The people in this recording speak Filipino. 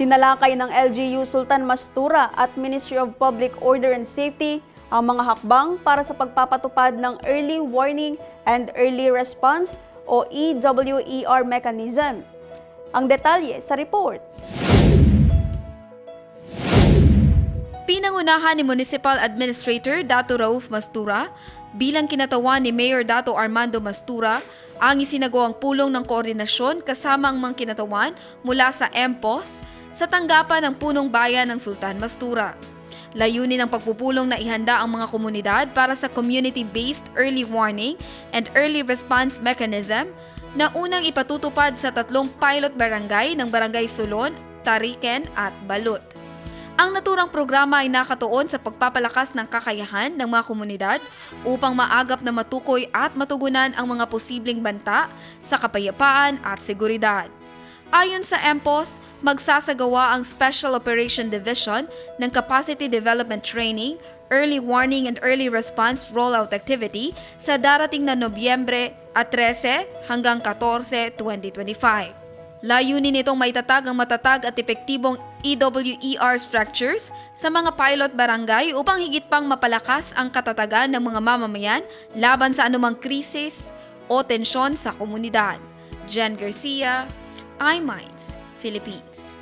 Tinalakay ng LGU Sultan Mastura at Ministry of Public Order and Safety ang mga hakbang para sa pagpapatupad ng Early Warning and Early Response o EWER mechanism. Ang detalye sa report. Pinangunahan ni Municipal Administrator Dato Rauf Mastura bilang kinatawan ni Mayor Dato Armando Mastura ang isinagawang pulong ng koordinasyon kasama ang mga kinatawan mula sa MPOS sa tanggapan ng punong bayan ng Sultan Mastura. Layunin ng pagpupulong na ihanda ang mga komunidad para sa community-based early warning and early response mechanism na unang ipatutupad sa tatlong pilot barangay ng Barangay Sulon, Tariken at Balut. Ang naturang programa ay nakatuon sa pagpapalakas ng kakayahan ng mga komunidad upang maagap na matukoy at matugunan ang mga posibleng banta sa kapayapaan at seguridad. Ayon sa MPOS, magsasagawa ang Special Operation Division ng Capacity Development Training, Early Warning and Early Response Rollout Activity sa darating na Nobyembre at 13 hanggang 14, 2025. Layunin nitong maitatag ang matatag at epektibong EWER structures sa mga pilot barangay upang higit pang mapalakas ang katatagan ng mga mamamayan laban sa anumang krisis o tensyon sa komunidad. Jen Garcia, iMinds, Philippines.